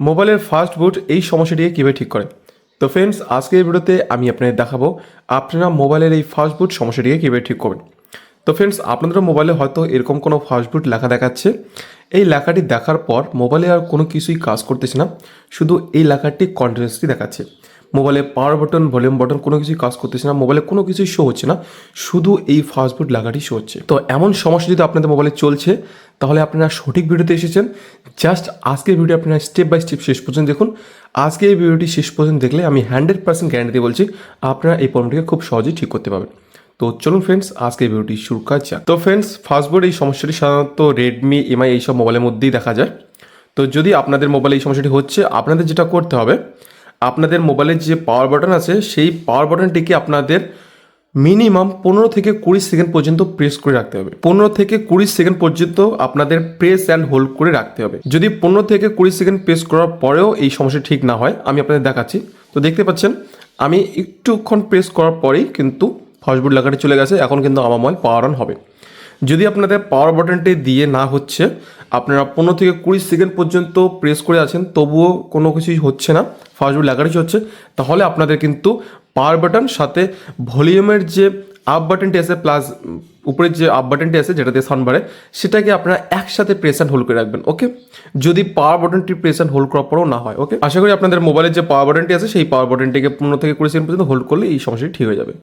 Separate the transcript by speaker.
Speaker 1: মোবাইলের ফার্স্ট বুট এই সমস্যাটিকে কীভাবে ঠিক করে? তো ফ্রেন্ডস আজকের ভিডিওতে আমি আপনাদের দেখাবো আপনারা মোবাইলের এই ফার্স্ট বুট সমস্যাটিকে কীভাবে ঠিক করবেন। তো ফ্রেন্ডস আপনাদের মোবাইলে হয়তো এরকম কোনো ফার্স্ট বুট লেখা দেখাচ্ছে। এই লেখাটি দেখার পর মোবাইলে আর কোনো কিছুই কাজ করতেছে না। শুধু এই লেখাটি কন্টিনিউসলি দেখাচ্ছে। মোবাইলে পাওয়ার বাটন ভলিউম বাটন কোনো কিছুই কাজ করতেছে না, মোবাইলে কোনো কিছুই শো হচ্ছে না, শুধু এই ফাস্টফুড লাগাটি শো হচ্ছে। তো এমন সমস্যা যদি আপনাদের মোবাইলে চলছে, তাহলে আপনারা সঠিক ভিডিওতে এসেছেন জাস্ট আজকের ভিডিও আপনারা স্টেপ বাই স্টেপ শেষ পর্যন্ত দেখুন। আজকে এই ভিডিওটি শেষ পর্যন্ত দেখলে আমি হান্ড্রেড পার্সেন্ট গ্যারান্টি বলছি, আপনারা এই প্রবলেমটিকে খুব সহজেই ঠিক করতে পারবেন। তো চলুন ফ্রেন্ডস আজকে ভিডিওটি শুরু করা যাক। তো ফ্রেন্ডস ফাস্টবোর্ড এই সমস্যাটি সাধারণত রেডমি এমআই এইসব মোবাইলের মধ্যেই দেখা যায়। তো যদি আপনাদের মোবাইলে এই সমস্যাটি হচ্ছে, আপনাদের যেটা করতে হবে আপনাদের মোবাইলের যে পাওয়ার বাটন আছে, সেই পাওয়ার বাটনটিকে আপনাদের মিনিমাম পনেরো থেকে কুড়ি সেকেন্ড পর্যন্ত প্রেস করে রাখতে হবে। পনেরো থেকে কুড়ি সেকেন্ড পর্যন্ত আপনাদের প্রেস অ্যান্ড হোল্ড করে রাখতে হবে। যদি পনেরো থেকে কুড়ি সেকেন্ড প্রেস করার পরেও এই সমস্যা ঠিক না হয়, আমি আপনাদের দেখাচ্ছি। তো দেখতে পাচ্ছেন, আমি একটুক্ষণ প্রেস করার পরেই কিন্তু ফাস্টবোর্ড লাগাটি চলে গেছে, এখন কিন্তু আমার মোবাইল পাওয়ার অন হবে। যদি আপনাদের পাওয়ার বাটনটি দিয়ে না হচ্ছে, আপনারা পনেরো থেকে কুড়ি সেকেন্ড পর্যন্ত প্রেস করে আছেন, তবুও কোনো কিছুই হচ্ছে না ফাস্টবোর্ড লাগাটি হচ্ছে, তাহলে আপনাদের কিন্তু পাওয়ার বাটন সাথে ভলিউমের যে আপ বাটনটি আছে প্লাস উপরের যে আপ বাটনটি আছে যেটাতে সাউন্ড বাড়ে, সেটাকে আপনারা একসাথে প্রেস অ্যান্ড হোল্ড করে রাখবেন ওকে যদি পাওয়ার বাটনটি প্রেস অ্যান্ড হোল্ড করার পরেও না হয় ওকে আশা করি আপনাদের মোবাইলের যে পাওয়ার বাটনটি আছে, সেই পাওয়ার বাটনটিকে পনেরো থেকে কুড়ি সেকেন্ড পর্যন্ত হোল্ড করলে এই সমস্যাটি ঠিক হয়ে যাবে।